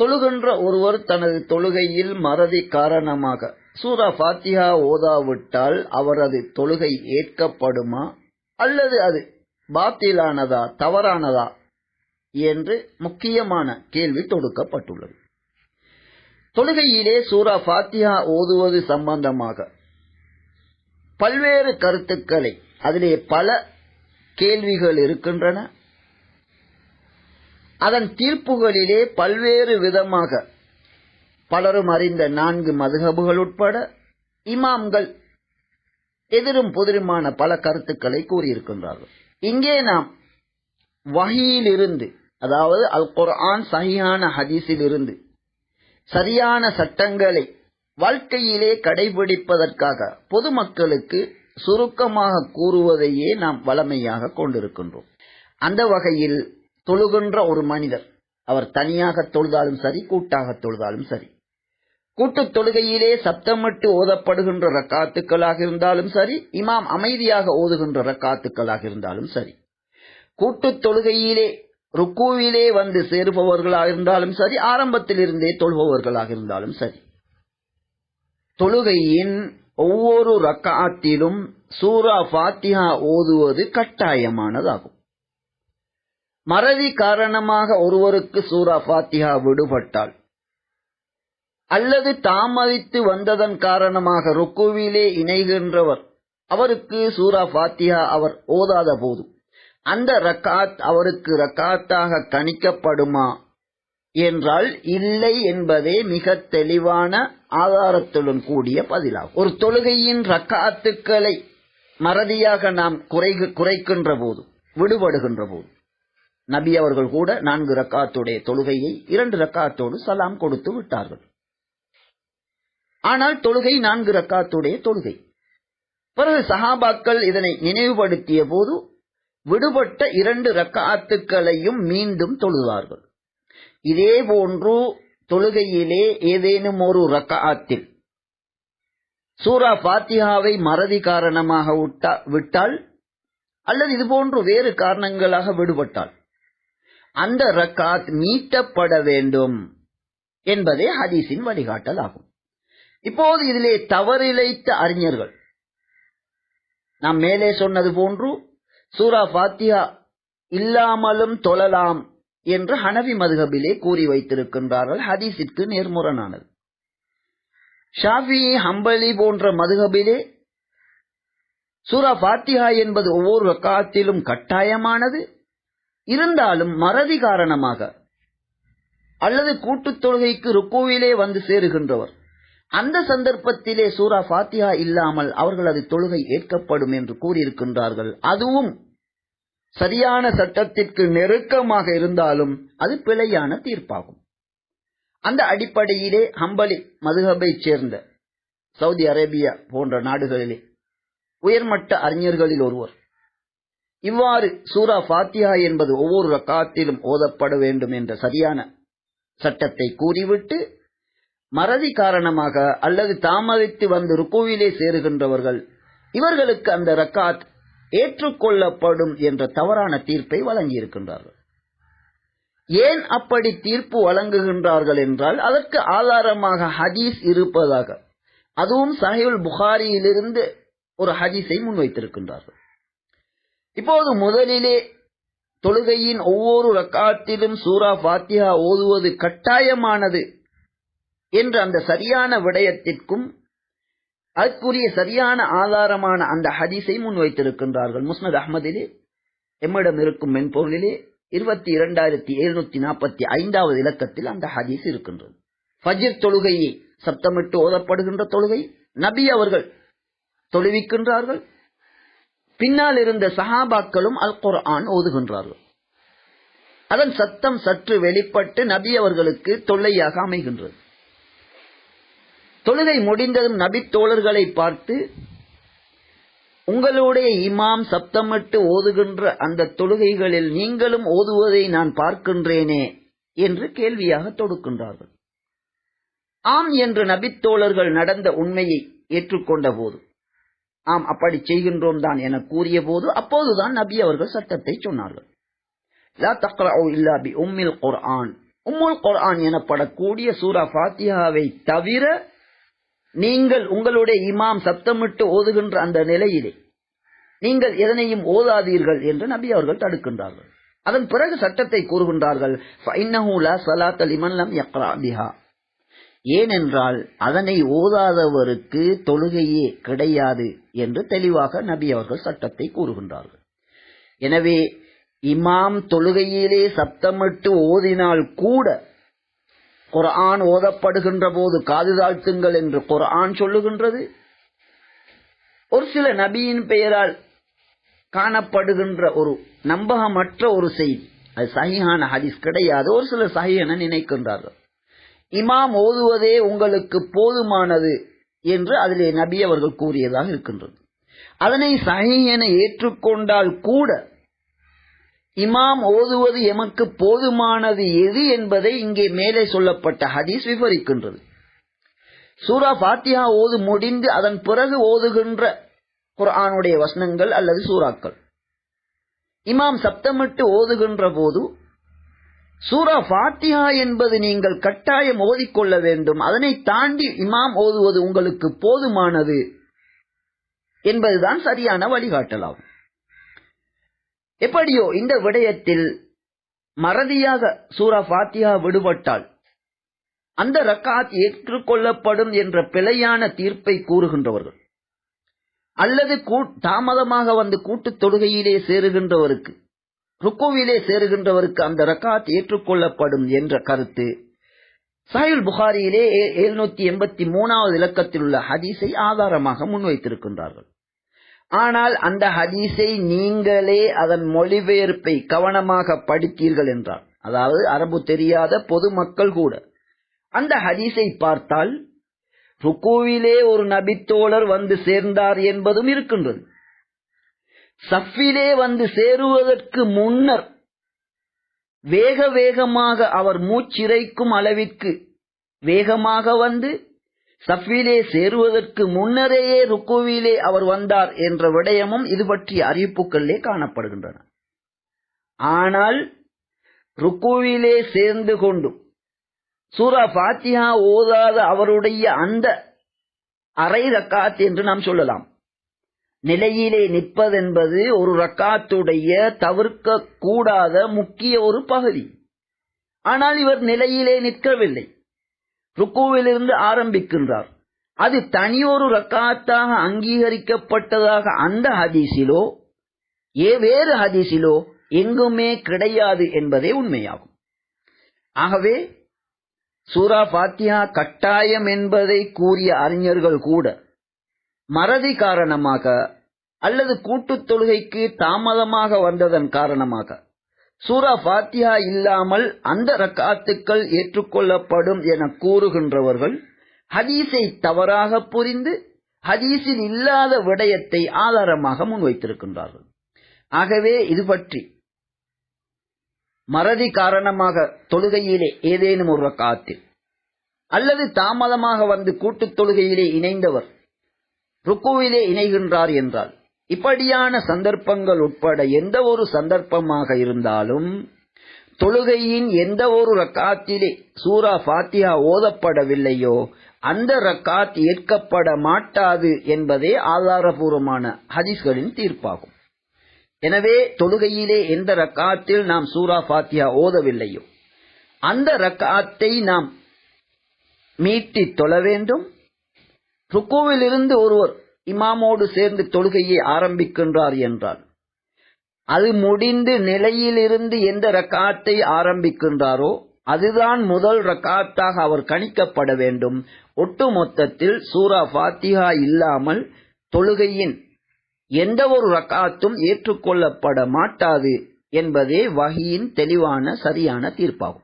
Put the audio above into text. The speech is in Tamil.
தொழுகின்ற ஒருவர் தனது தொழுகையில் மறதி காரணமாக சூரா ஃபாத்தியா ஓதாவிட்டால் அவரது தொழுகை ஏற்கப்படுமா? அல்லது அது பாத்திலானதா தவறானதா? என்று முக்கியமான கேள்வி தொடுக்கப்பட்டுள்ளது. தொழுகையிலே சூரா ஃபாத்திஹா ஓதுவது சம்பந்தமாக பல்வேறு கருத்துக்களை அதிலே பல கேள்விகள் இருக்கின்றன. அதன் தீர்ப்புகளிலே பல்வேறு விதமாக பலரும் அறிந்த நான்கு மதுகபுகள் உட்பட இமாம்கள் எதிரும் புதிருமான பல கருத்துக்களை கூறியிருக்கின்றார்கள். இங்கே நாம் வகையிலிருந்து அதாவது அல் குர்ஆன் சரியான ஹதீஸிலிருந்து சரியான சட்டங்களை வாழ்க்கையிலே கடைபிடிப்பதற்காக பொதுமக்களுக்கு சுருக்கமாக கூறுவதையே நாம் வளமையாக கொண்டிருக்கின்றோம். அந்த வகையில் தொழுகின்ற ஒரு மனிதர் அவர் தனியாக தொழுதாலும் சரி கூட்டாக தொழுதாலும் சரி. கூட்டுத் தொழுகையிலே சப்தமிட்டு ஓதப்படுகின்ற ரக்காத்துக்களாக இருந்தாலும் சரி இமாம் அமைதியாக ஓதுகின்ற ரக்காத்துக்களாக இருந்தாலும் சரி. கூட்டுத் தொழுகையிலே ருக்குவிலே வந்து சேருபவர்களாக இருந்தாலும் சரி ஆரம்பத்திலிருந்தே தொழுபவர்களாக இருந்தாலும் சரி. தொழுகையின் ஒவ்வொரு ரக்காத்திலும் சூரா ஃபாத்திஹா ஓதுவது கட்டாயமானதாகும். மறதி காரணமாக ஒருவருக்கு சூரா ஃபாத்திஹா விடுபட்டால் அல்லது தாமதித்து வந்ததன் காரணமாக ருக்குவிலே இணைகின்றவர். அவருக்கு சூரா ஃபாத்திஹா அவர் ஓதாத போது. அந்த ரக்காத் அவருக்கு ரக்காத்தாக கணிக்கப்படுமா என்றால் இல்லை என்பதே மிக தெளிவான ஆதாரத்துடன் கூடிய பதிலாகும். ஒரு தொழுகையின் ரக்காத்துக்களை மறதியாக நாம் குறை குறைக்கின்ற போது விடுபடுகின்ற போது. நபி அவர்கள் கூட நான்கு ரக்காத்துடைய தொழுகையை இரண்டு ரக்காத்தோடு சலாம் கொடுத்து விட்டார்கள். ஆனால் தொழுகை நான்கு ரக்காத்துடைய தொழுகை. பிறகு சஹாபாக்கள் இதனை நினைவுபடுத்திய போது விடுபட்ட இரண்டு ரக்காத்துக்களையும் மீண்டும் தொழுதார்கள். இதே போன்று தொழுகையிலே ஏதேனும் ஒரு ரக்காத்தில் சூரா பாத்தியாவை மறதி காரணமாக விட்டால் அல்லது இதுபோன்று வேறு காரணங்களாக விடுபட்டால் அந்த ரக்காத் மீட்டப்பட வேண்டும் என்பதே ஹதீஸின் வழிகாட்டல் ஆகும் இப்போது இதிலே தவறிழைத்த அறிஞர்கள் நாம் மேலே சொன்னது போன்று சூரா பாத்தியா இல்லாமலும் தொழலாம் என்று ஹனவி மதுகபிலே கூறி வைத்திருக்கின்றார்கள். ஹதீஸிற்கு நேர்முரணானது. ஷாஃபி ஹம்பலி போன்ற மதுகபிலே சூரா பாத்தியா என்பது ஒவ்வொரு ரக்காத்திலும் கட்டாயமானது. இருந்தாலும் மறதி காரணமாக அல்லது கூட்டுத் தொழுகைக்கு ருக்குவிலே வந்து சேருகின்றவர். அந்த சந்தர்ப்பத்திலே சூரா ஃபாத்தியா இல்லாமல் அவர்களது தொழுகை ஏற்கப்படும் என்று கூறியிருக்கின்றார்கள். அதுவும் சரியான சட்டத்திற்கு நெருக்கமாக இருந்தாலும் அது பிழையான தீர்ப்பாகும். அந்த அடிப்படையிலே ஹம்பலி மதுஹபை சேர்ந்த சவுதி அரேபியா போன்ற நாடுகளிலே உயர்மட்ட அறிஞர்களில் ஒருவர் இவ்வாறு சூரா ஃபாத்தியா என்பது ஒவ்வொரு ரக்காத்திலும் ஓதப்பட வேண்டும் என்ற சரியான சட்டத்தை கூறிவிட்டு மறதி காரணமாக அல்லது தாமதித்து வந்து ருக்குவிலே சேருகின்றவர்கள் இவர்களுக்கு அந்த ரக்காத் ஏற்றுக்கொள்ளப்படும் என்ற தவறான தீர்ப்பை வழங்கியிருக்கின்றார்கள். ஏன் அப்படி தீர்ப்பு வழங்குகின்றார்கள் என்றால் அதற்கு ஆதாரமாக ஹதீஸ் இருப்பதாக. அதுவும் சஹிவுல் புகாரியிலிருந்து ஒரு ஹதீஸை முன்வைத்திருக்கின்றார்கள். இப்போது முதலிலே தொழுகையின் ஒவ்வொரு ரக்காத்திலும் சூரா பாத்தியா ஓதுவது கட்டாயமானது என்ற அந்த சரியான விடயத்திற்கும் அதற்குரிய சரியான ஆதாரமான அந்த ஹதீஸை முன்வைத்திருக்கின்றார்கள். முஸ்னத் அஹமதிலே எம்மிடம் இருக்கும் மென்பொருளிலே இருபத்தி இரண்டாயிரத்தி எழுநூத்தி நாற்பத்தி ஐந்தாவது இலக்கத்தில் அந்த ஹதீஸ் இருக்கின்றது. ஃபஜிர் தொழுகையை சப்தமிட்டு ஓதப்படுகின்ற தொழுகை நபி அவர்கள் தொழுவிக்கின்றார்கள் பின்னால் இருந்த சஹாபாக்களும் அல் குர்ஆன் ஓதுகின்றார்கள். அதன் சத்தம் சற்று வெளிப்பட்டு நபி அவர்களுக்கு தொல்லையாக அமைகின்றது. தொழுகை முடிந்ததும் நபி தோழர்களை பார்த்து உங்களுடைய இமாம் சப்தமிட்டு ஓதுகின்ற அந்த தொழுகைகளில் நீங்களும் ஓதுவதை நான் பார்க்கின்றேனே என்று கேள்வியாக தொடுக்கின்றார்கள். ஆம் என்று நபித்தோழர்கள் நடந்த உண்மையை ஏற்றுக்கொண்ட போது ஆம் அப்படி செய்கின்றோம் தான் என கூறிய போது அப்போதுதான் நபி அவர்கள் சட்டத்தை சொன்னார்கள். உம்மில் குர்ஆன். உம்முல் குர்ஆன் எனப்படக்கூடிய சூரா ஃபாத்தியாவை தவிர நீங்கள் உங்களுடைய இமாம் சப்தமிட்டு ஓதுகின்ற அந்த நிலையிலே நீங்கள் எதனையும் ஓதாதீர்கள் என்று நபி அவர்கள் தடுக்கின்றார்கள். அதன் பிறகு சட்டத்தை கூறுகின்றார்கள். ஏனென்றால் அதனை ஓதாதவருக்கு தொழுகையே கிடையாது என்று தெளிவாக நபி அவர்கள் சட்டத்தை கூறுகின்றார்கள். எனவே இமாம் தொழுகையிலே சப்தமிட்டு ஓதினால் கூட குர்ஆன் ஓதப்படுகின்ற போது காது தாழ்த்துங்கள் என்று குர்ஆன் சொல்லுகின்றது. ஒரு சில நபியின் பெயரால் காணப்படுகின்ற ஒரு நம்பகமற்ற ஒரு செய்தி அது சஹிஹான ஹதீஸ் கிடையாது. ஒரு சில சஹிஹன நினைக்கின்றார்கள். இமாம் ஓதுவதே உங்களுக்கு போதுமானது என்று அதிலே நபி அவர்கள் கூறியதாக இருக்கின்றது. அதனை சஹி என ஏற்றுக்கொண்டால் கூட இமாம் ஓதுவது எமக்கு போதுமானது எது என்பதை இங்கே மேலே சொல்லப்பட்ட ஹதீஸ் விவரிக்கின்றது. சூரா ஃபாத்தியா ஓது முடிந்து அதன் பிறகு ஓதுகின்ற குர்ஆனுடைய வசனங்கள் அல்லது சூறாக்கள். இமாம் சப்தமிட்டு ஓதுகின்ற போது சூரா ஃபாத்தியா என்பது நீங்கள் கட்டாயம் ஓதிக்கொள்ள வேண்டும். அதனை தாண்டி இமாம் ஓதுவது உங்களுக்கு போதுமானது என்பதுதான் சரியான வழிகாட்டலாகும். எப்படியோ இந்த விடயத்தில் மறதியாக சூரா ஃபாத்தியா விடுபட்டால் அந்த ரக்காத் ஏற்றுக்கொள்ளப்படும் என்ற பிழையான தீர்ப்பை கூறுகின்றவர்கள். அல்லது தாமதமாக வந்து கூட்டுத் தொழுகையிலே சேருகின்றவருக்கு ருக்குவிலே சேருகின்றவருக்கு அந்த ரக்காத் ஏற்றுக்கொள்ளப்படும் என்ற கருத்து. சாயுல் புகாரியிலே எழுநூத்தி எண்பத்தி மூணாவது இலக்கத்தில் உள்ள ஹதீஸை ஆதாரமாக முன்வைத்திருக்கின்றார்கள். ஆனால் அந்த ஹதீஸை நீங்களே அதன் மொழிபெயர்ப்பை கவனமாக படித்தீர்கள் என்றார். அதாவது அரபு தெரியாத பொதுமக்கள் கூட. அந்த ஹதீஸை பார்த்தால் ருக்குவிலே ஒரு நபித்தோழர் வந்து சேர்ந்தார் என்பதும் இருக்கின்றது. சஃபிலே வந்து சேருவதற்கு முன்னர் வேக வேகமாக அவர் மூச்சிறைக்கும் அளவிற்கு வேகமாக வந்து சஃபிலே சேருவதற்கு முன்னரேயே ருக்குவிலே அவர் வந்தார் என்ற விடயமும் இது பற்றிய அறிவிப்புகளிலே காணப்படுகின்றன. ஆனால் ருக்குவிலே சேர்ந்து கொண்டும் சூரா பாத்தியா ஓதாத அவருடைய அந்த அரை ரக்காத் என்று நாம் சொல்லலாம். நிலையிலே நிற்பதென்பது ஒரு ரக்காத்துடைய தவிர்க்க கூடாத முக்கிய ஒரு பகுதி. ஆனால் இவர் நிலையிலே நிற்கவில்லை. ருக்குவிலிருந்து ஆரம்பிக்கின்றார். அது தனியொரு ரக்காத்தாக அங்கீகரிக்கப்பட்டதாக அந்த ஹதீஸிலோ ஏ வேறு ஹதீஸிலோ எங்குமே கிடையாது என்பதே உண்மையாகும். ஆகவே சூரா பாத்தியா கட்டாயம் என்பதை கூறிய அறிஞர்கள் கூட மறதி காரணமாக அல்லது கூட்டுத் தொழுகைக்கு தாமதமாக வந்ததன் காரணமாக. சூரா ஃபாத்தியா இல்லாமல் அந்த ரக்காத்துக்கள் ஏற்றுக்கொள்ளப்படும் என கூறுகின்றவர்கள் ஹதீஸை தவறாக புரிந்து ஹதீஸில் இல்லாத விடயத்தை ஆதாரமாக முன்வைத்திருக்கின்றார்கள். ஆகவே இது பற்றி மறதி காரணமாக தொழுகையிலே ஏதேனும் ஒரு காத்தில் அல்லது தாமதமாக வந்து கூட்டுத் தொழுகையிலே இணைந்தவர் ருக்குவிலே இணைகின்றார் என்றால் இப்படியான சந்தர்ப்பங்கள் உட்பட எந்த ஒரு சந்தர்ப்பமாக இருந்தாலும் தொழுகையின் எந்த ஒரு ரக்காத்திலே சூரா ஃபாத்தியா ஓதப்படவில்லையோ அந்த ரக்காத் ஏற்கப்பட மாட்டாது என்பதே ஆதாரபூர்வமான ஹதீஸ்களின் தீர்ப்பாகும். எனவே தொழுகையிலே எந்த ரக்காத்தில் நாம் சூரா ஃபாத்தியா ஓதவில்லையோ அந்த ரக்காத்தை நாம் மீட்டி தொழ வேண்டும் ருக்குவிலிருந்து ஒருவர் இமாமோடு சேர்ந்து தொழுகையை ஆரம்பிக்கின்றார் என்றார். அது முடிந்து நிலையிலிருந்து எந்த ரக்காத்தை ஆரம்பிக்கின்றாரோ அதுதான் முதல் ரக்காத்தாக அவர் கணிக்கப்பட வேண்டும். ஒட்டுமொத்தத்தில் சூரா ஃபாத்திஹா இல்லாமல் தொழுகையின் எந்த ஒரு ரக்காத்தும் ஏற்றுக்கொள்ளப்பட மாட்டாது என்பதே வகையின் தெளிவான சரியான தீர்ப்பாகும்.